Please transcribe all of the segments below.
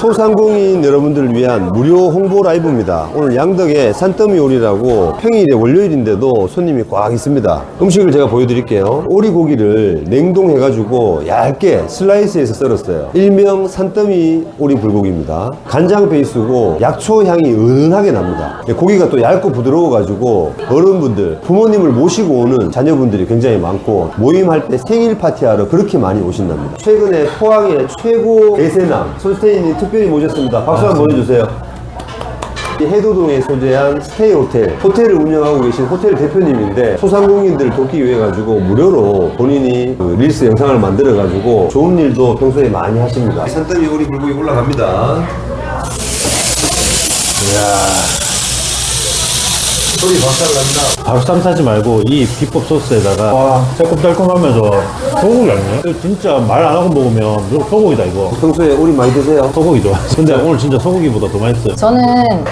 소상공인 여러분들을 위한 무료 홍보 라이브입니다. 오늘 양덕의 산더미 오리라고 평일에 월요일인데도 손님이 꽉 있습니다. 음식을 제가 보여드릴게요. 오리고기를 냉동해가지고 얇게 슬라이스해서 썰었어요. 일명 산더미 오리 불고기입니다. 간장 베이스고 약초 향이 은은하게 납니다. 고기가 또 얇고 부드러워가지고 어른분들, 부모님을 모시고 오는 자녀분들이 굉장히 많고 모임할 때 생일 파티하러 그렇게 많이 오신답니다. 최근에 포항의 최고 대세남 손스테이님 특별히 모셨습니다. 박수 한번 보내주세요. 이 해도동에 소재한 스테이 호텔 호텔을 운영하고 계신 호텔 대표님인데 소상공인들을 돕기 위해 가지고 무료로 본인이 그 릴스 영상을 만들어 가지고 좋은 일도 평소에 많이 하십니다 산더미 오리 불고기 올라갑니다 이야 소리 박살납니다. 바로 쌈 싸지 말고 이 비법 소스에다가 와 새콤달콤하면서 소고기 아니에요? 이거 진짜 말 안 하고 먹으면 무조건 소고기다 이거. 평소에 오리 많이 드세요? 소고기 좋아. 근데 오늘 진짜 소고기보다 더 맛있어요. 저는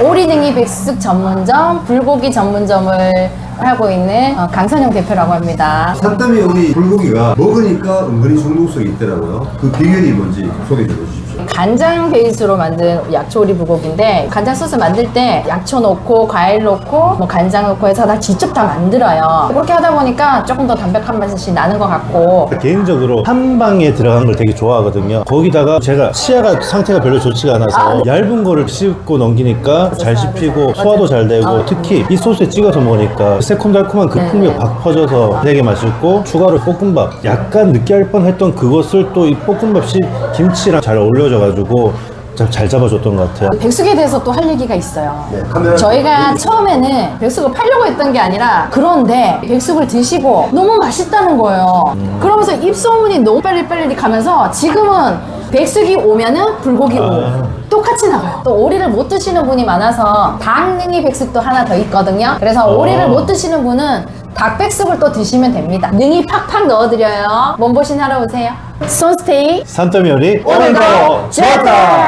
오리등이 백숙 전문점, 불고기 전문점을 하고 있는 어, 강선영 대표라고 합니다. 산더미 오리 불고기가 먹으니까 은근히 중독성이 있더라고요. 그 비결이 뭔지 소개해 주십시오. 간장 베이스로 만든 약초 오리 불고기인데 간장 소스 만들 때 약초 넣고 과일 넣고 뭐 간장 넣고 해서 다 직접 다 만들어요. 그렇게 하다 보니까 조금 더 담백한 맛이 나는 것 같고. 개인적으로 한 방에 들어간 걸 되게 좋아하거든요. 거기다가 제가 치아가 상태가 별로 좋지가 않아서 얇은 거를 씹고 넘기니까 잘 씹히고 소화도 잘 되고 특히 이 소스에 찍어서 먹으니까 새콤달콤한 그 풍미가 팍 퍼져서 되게 맛있고 추가로 볶음밥. 약간 느끼할 뻔했던 그것을 또 이 볶음밥이 김치랑 잘 어울려져가지고 참 잘 잡아줬던 것 같아요 백숙에 대해서 또 할 얘기가 있어요. 네, 카메라 저희가 처음에는 백숙을 팔려고 했던 게 아니라 그런데 백숙을 드시고 너무 맛있다는 거예요. 그러면서 입소문이 너무 빨리빨리 가면서 지금은 백숙이 오면은 불고기 오. 똑같이 나가요. 또 오리를 못 드시는 분이 많아서 닭능이 백숙도 하나 더 있거든요. 그래서 오리를 못 드시는 분은 닭백숙을 또 드시면 됩니다. 능이 팍팍 넣어드려요. 몸보신 하러 오세요. 손스테이 산더미 요리 오늘도 좋았다!